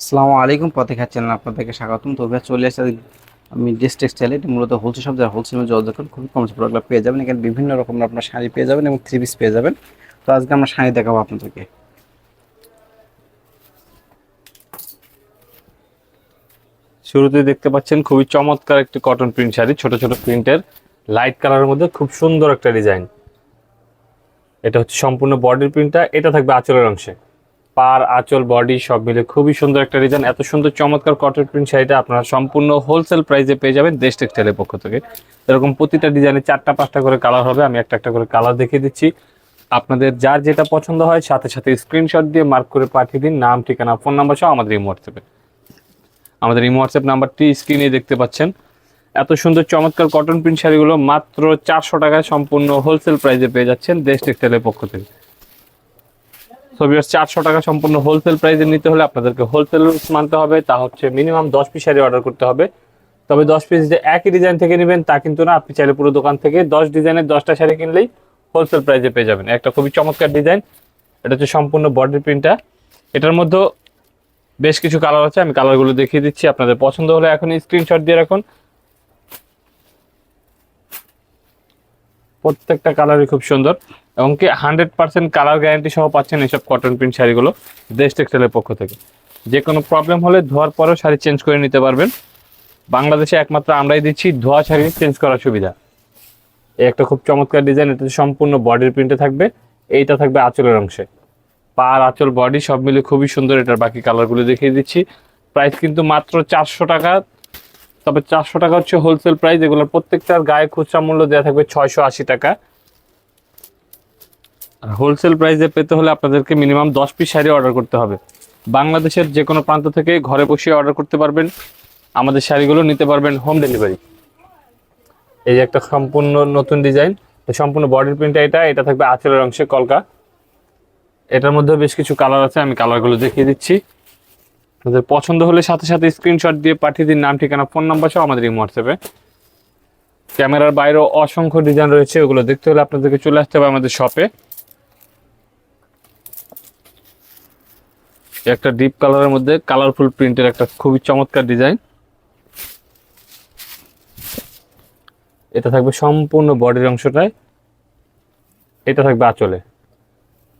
আসসালামু আলাইকুম পথেখা চ্যানেল আপনাদেরকে স্বাগতম। তো চলে আসছে আমি ড্রেস টেক্সটাইল এটি মূলত হোলসেল শপ যারা হোলসেল যোগাযোগ করেন, খুবই কম প্রোডাক্টগুলো পেয়ে যাবেন। এখানে বিভিন্ন রকমের আপনার শাড়ি পেয়ে যাবেন এবং থ্রি পিস পেয়ে যাবেন। তো আজকে আমরা শাড়ি দেখাবো আপনাদেরকে। শুরুতে দেখতে পাচ্ছেন, খুবই চমৎকার একটি কটন প্রিন্ট শাড়ি, ছোট ছোট প্রিন্টের লাইট কালারের মধ্যে খুব সুন্দর একটা ডিজাইন। এটা হচ্ছে সম্পূর্ণ বডির প্রিন্টটা এটা থাকবে আঁচলের অংশে। পার, আঁচল বডি সব মিলে খুবই সুন্দর একটা ডিজাইন এত সুন্দর চমৎকার কটন প্রিন্ট শাড়িটা আপনারা সম্পূর্ণ হোলসেল প্রাইসে পেয়ে যাবেন দেশ টেক্সটাইলের পক্ষ থেকে। এরকম প্রতিটা ডিজাইনে চারটা, পাঁচটা করে কালার হবে, আমি একটা একটা করে কালার দেখিয়ে দিচ্ছি। আপনাদের যার যেটা পছন্দ হয়, সাথে সাথে স্ক্রিনশট দিয়ে মার্ক করে পাঠিয়ে দিন। নাম, ঠিকানা ফোন নাম্বার সহ আমাদের এই হোয়াটসঅ্যাপে আমাদের এই হোয়াটসঅ্যাপ নাম্বারটি স্ক্রিনে দেখতে পাচ্ছেন। এত সুন্দর চমৎকার কটন প্রিন্ট শাড়িগুলো মাত্র চারশো টাকায় সম্পূর্ণ হোলসেল প্রাইসে পেয়ে যাচ্ছেন দেশ টেক্সটাইলের পক্ষ থেকে। ছবি চারশো টাকা সম্পূর্ণ হোলসেল প্রাইসে নিতে হলে আপনাদেরকে হোলসেল মানতে হবে, তা হচ্ছে মিনিমাম দশ পিস শাড়ি অর্ডার করতে হবে। তবে দশ পিস যে একই ডিজাইন থেকে নেবেন, তা কিন্তু না, আপনি চাইলে পুরো দোকান থেকে দশ ডিজাইনের দশটা শাড়ি কিনলেই হোলসেল প্রাইসে পেয়ে যাবেন। একটা খুবই চমৎকার ডিজাইন এটা হচ্ছে সম্পূর্ণ বডি প্রিন্টটা এটার মধ্যে বেশ কিছু কালার আছে, আমি কালারগুলো দেখিয়ে দিচ্ছি, আপনাদের পছন্দ হলে এখন স্ক্রিনশট দিয়ে রাখুন। প্রত্যেকটা কালারই খুব সুন্দর। এবং কি হান্ড্রেড পার্সেন্ট কালার গ্যারান্টি সহ পাচ্ছেন এইসব কটন প্রিন্ট শাড়িগুলো দেশ টেক্সটাইলের পক্ষ থেকে। যে কোনো প্রবলেম হলে ধোয়ার পরেও শাড়ি চেঞ্জ করে নিতে পারবেন। বাংলাদেশে একমাত্র আমরাই দিচ্ছি ধোয়া শাড়ি চেঞ্জ করার সুবিধা। একটা খুব চমৎকার ডিজাইন এটাতে সম্পূর্ণ বডির প্রিন্টে থাকবে। এইটা থাকবে আঁচলের অংশে। পার আঁচল বডি সব মিলে খুবই সুন্দর, এটার বাকি কালারগুলো দেখিয়ে দিচ্ছি। প্রাইস কিন্তু মাত্র চারশো টাকা। তবে চারশো টাকা হচ্ছে হোলসেল প্রাইস এগুলোর প্রত্যেকটার গায়ে খুচরা মূল্য দেওয়া থাকবে ছয়শো আশি টাকা। আর হোলসেল প্রাইসে পেতে হলে আপনাদেরকে মিনিমাম দশ পিস শাড়ি অর্ডার করতে হবে। বাংলাদেশের যে কোনো প্রান্ত থেকে ঘরে বসে অর্ডার করতে পারবেন। আমাদের শাড়িগুলো নিতে পারবেন হোম ডেলিভারি এই একটা সম্পূর্ণ নতুন ডিজাইন সম্পূর্ণ বডির প্রিন্ট এটা এটা থাকবে আঁচলের অংশে কলকা। এটার মধ্যে বেশ কিছু কালার আছে, আমি কালারগুলো দেখিয়ে দিচ্ছি। আপনাদের পছন্দ হলে সাথে সাথে স্ক্রিনশট দিয়ে পাঠিয়ে দিন, নাম, ঠিকানা ফোন নাম্বার সহ আমাদের এই হোয়াটসঅ্যাপে ক্যামেরার বাইরেও অসংখ্য ডিজাইন রয়েছে, ওগুলো দেখতে হলে আপনাদেরকে চলে আসতে হবে আমাদের শপে একটা ডিপ কালারের মধ্যে কালারফুল প্রিন্টের একটা খুবই চমৎকার ডিজাইন এটা থাকবে সম্পূর্ণ বডির অংশটায়। এটা থাকবে আঁচলে।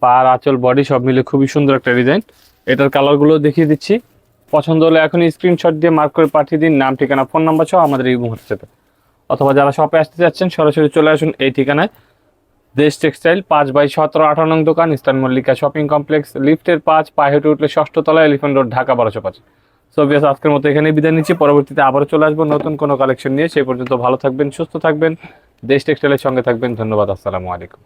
পার আঁচল বডি সব মিলে খুবই সুন্দর একটা ডিজাইন এটার কালারগুলো দেখিয়ে দিচ্ছি। পছন্দ হলে এখন স্ক্রিনশট দিয়ে মার্ক করে পাঠিয়ে দিন। নাম, ঠিকানা ফোন নাম্বার সহ আমাদের এই হোয়াটসঅ্যাপে অথবা যারা শপে আসতে যাচ্ছেন সরাসরি চলে আসুন এই ঠিকানায়। দেশ টেক্সটাইল পাঁচ বাই সতেরো, আঠারো নং দোকান, ইস্টার্ন মল্লিকা শপিং কমপ্লেক্স লিফটের পাঁচ, পায়ে হেঁটে উঠলে ষষ্ঠ তলা এলিফেন্ট রোড ঢাকা বারোশো পাঁচ সো আজকের মতো এখানেই বিদায় নিচ্ছি। পরবর্তীতে আবারও চলে আসব নতুন কোনো কালেকশন নিয়ে। সেই পর্যন্ত ভালো থাকবেন, সুস্থ থাকবেন। দেশ টেক্সটাইলের সঙ্গে থাকবেন। ধন্যবাদ, আসসালামু আলাইকুম।